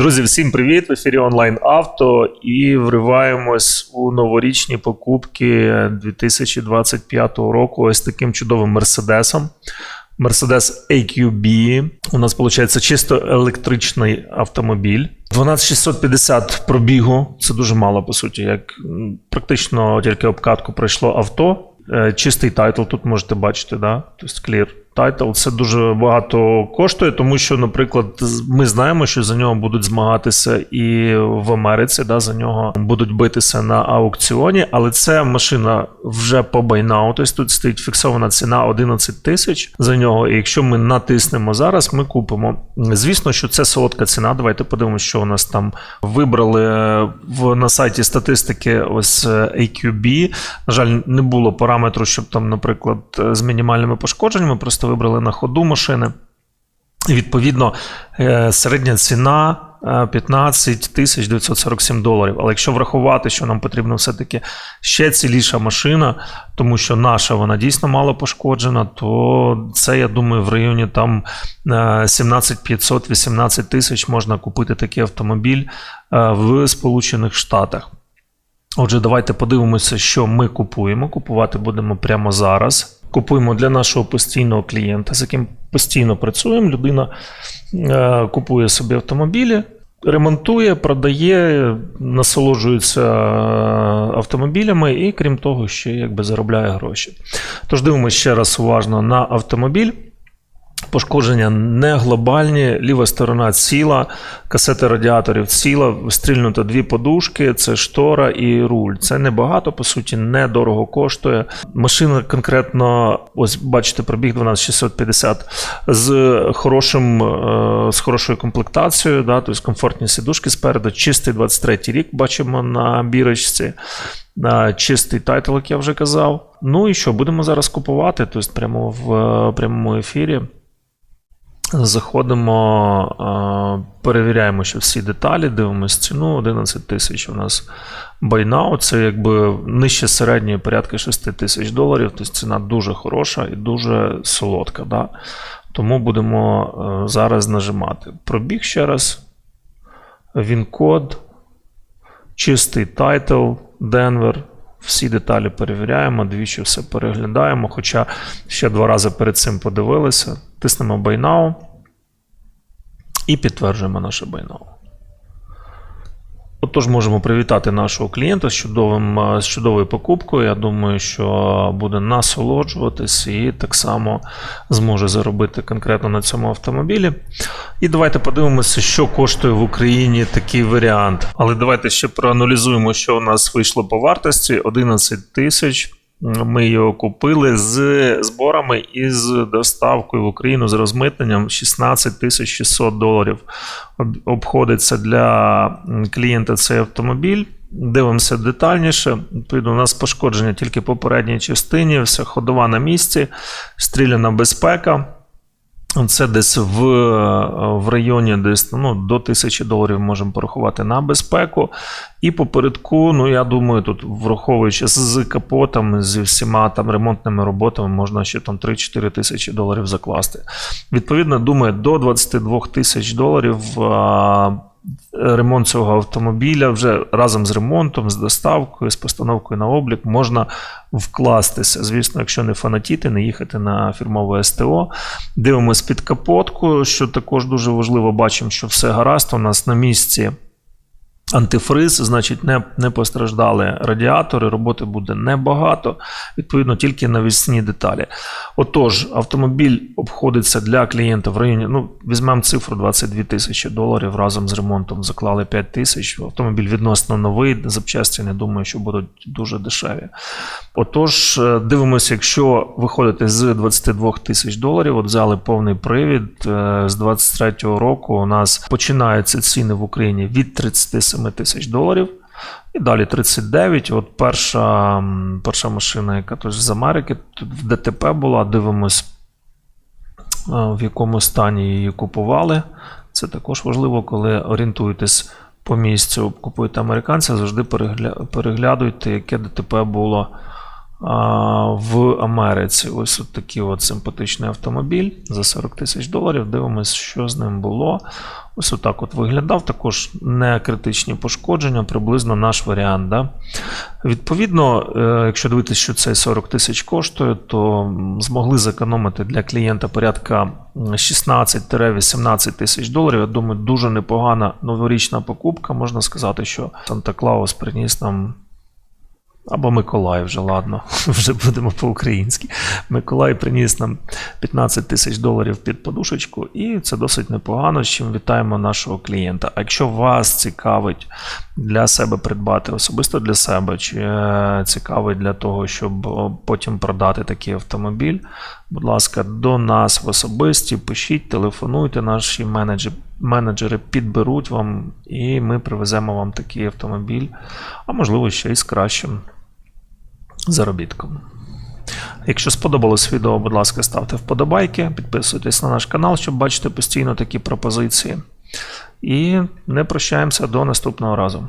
Друзі, всім привіт! В ефірі онлайн авто і вриваємось у новорічні покупки 2025 року. Ось таким чудовим мерседесом. Mercedes AQB. У нас виходить чисто електричний автомобіль. 12650 пробігу. Це дуже мало, по суті. Як практично тільки обкатку пройшло авто. Е, Чистий тайтл тут можете бачити, да? тобто clear title. Це дуже багато коштує, тому що, наприклад, ми знаємо, що за нього будуть змагатися і в Америці, да, за нього будуть битися на аукціоні, але це машина вже по байнау, тобто тут стоїть фіксована ціна 11 тисяч за нього. І якщо ми натиснемо зараз, ми купимо. Звісно, що це солодка ціна. Давайте подивимося, що у нас там вибрали е, в на сайті статистики. Ось е, AQB. На жаль, не було параметру, щоб там, наприклад, е, з мінімальними пошкодженнями, просто вибрали на ходу машини. І відповідно, е, середня ціна е, 15 тисяч 947 доларів. Але якщо врахувати, що нам потрібно все-таки ще ціліша машина, тому що наша вона дійсно мало пошкоджена, то це, я думаю, в районі там е, 17 500 18 тисяч можна купити такий автомобіль е, в Сполучених Штатах. Отже, давайте подивимося, що ми купуємо. Купувати будемо прямо зараз. Купуємо для нашого постійного клієнта, з яким постійно працюємо. Людина е, купує собі автомобілі, ремонтує, продає, насолоджується е, автомобілями і, крім того, ще якби заробляє гроші. Тож дивимося ще раз уважно на автомобіль. Пошкодження не глобальні, ліва сторона ціла, касети радіаторів ціла, стрільнуто дві подушки, це штора і руль. Це небагато, по суті, недорого коштує. Машина конкретно, ось бачите, пробіг 12650 з хорошим, е, з хорошою комплектацією, да, тобто комфортні сідушки спереду, чистий 23 рік бачимо на бірочці. Чистий тайтл, як я вже казав. Ну і що, будемо зараз купувати, тобто прямо в е, прямому ефірі. Заходимо, е, перевіряємо, що всі деталі, дивимося ціну. 11 тисяч у нас байнау. Це якби нижче середньої порядка 6 тисяч доларів. Тобто ціна дуже хороша і дуже солодка. Да? Тому будемо е, зараз нажимати. Пробіг ще раз. Він-код, чистий тайтл, Денвер. Всі деталі перевіряємо, двічі все переглядаємо. Хоча ще два рази перед цим подивилися. Тиснемо Buy Now і підтверджуємо наше Buy Now. Отож, можемо привітати нашого клієнта з, чудовим, е, з чудовою покупкою. Я думаю, що буде насолоджуватись і так само зможе заробити конкретно на цьому автомобілі. І давайте подивимося, що коштує в Україні такий варіант. Але давайте ще проаналізуємо, що у нас вийшло по вартості: 11 тисяч. Ми його купили з зборами і з доставкою в Україну з розмитненням 16 тисяч 600 доларів. Обходиться для клієнта цей автомобіль. Дивимося детальніше. Відповідно, у нас пошкодження тільки по передній частині, вся ходова на місці, стріляна безпека. Це десь в, в районі десь ну, до 1000 доларів можемо порахувати на безпеку. І попередку, ну я думаю, тут враховуючи з, капотом, зі всіма там ремонтними роботами, можна ще там 3-4 тисячі доларів закласти. Відповідно, думаю, до 22 тисяч доларів. Ремонт цього автомобіля вже разом з ремонтом, з доставкою, з постановкою на облік можна вкластися. Звісно, якщо не фанатіти, не їхати на фірмове СТО. Дивимось під капотку, що також дуже важливо, бачимо, що все гаразд. У нас на місці антифриз, значить, не, не постраждали радіатори, роботи буде небагато, відповідно, тільки навісні деталі. Отож, автомобіль обходиться для клієнта в районі, ну, візьмемо цифру 22 тисячі доларів разом з ремонтом заклали 5 тисяч. Автомобіль відносно новий, запчасті не думаю, що будуть дуже дешеві. Отож, е, дивимося, якщо виходити з 22 тисяч доларів, от взяли повний привід е, з 23-го року. У нас починаються ціни в Україні від 37 тисяч доларів. І далі 39. От перша, перша машина, яка теж з Америки, тут в ДТП була. Дивимось, е, в якому стані її купували. Це також важливо, коли орієнтуєтесь по місцю, купуєте американця, завжди перегля... переглядуйте, яке ДТП було в Америці. Ось от такий от симпатичний автомобіль за 40 тисяч доларів. Дивимось, що з ним було. Ось отак от виглядав. Також не критичні пошкодження, приблизно наш варіант. Да? Відповідно, е, якщо дивитися, що цей 40 тисяч коштує, то змогли зекономити для клієнта порядка 16-18 тисяч доларів. Я думаю, дуже непогана новорічна покупка. Можна сказати, що Санта-Клаус приніс нам. Або Миколай вже, ладно, вже будемо по-українськи. Миколай приніс нам 15 тисяч доларів під подушечку, і це досить непогано, з чим вітаємо нашого клієнта. А якщо вас цікавить для себе придбати, особисто для себе, чи е, цікавить для того, щоб потім продати такий автомобіль, будь ласка, до нас в особисті, пишіть, телефонуйте, наші менеджери, менеджери підберуть вам, і ми привеземо вам такий автомобіль, а можливо ще й з кращим заробітком. Якщо сподобалось відео, будь ласка, ставте вподобайки, підписуйтесь на наш канал, щоб бачити постійно такі пропозиції. І не прощаємося до наступного разу.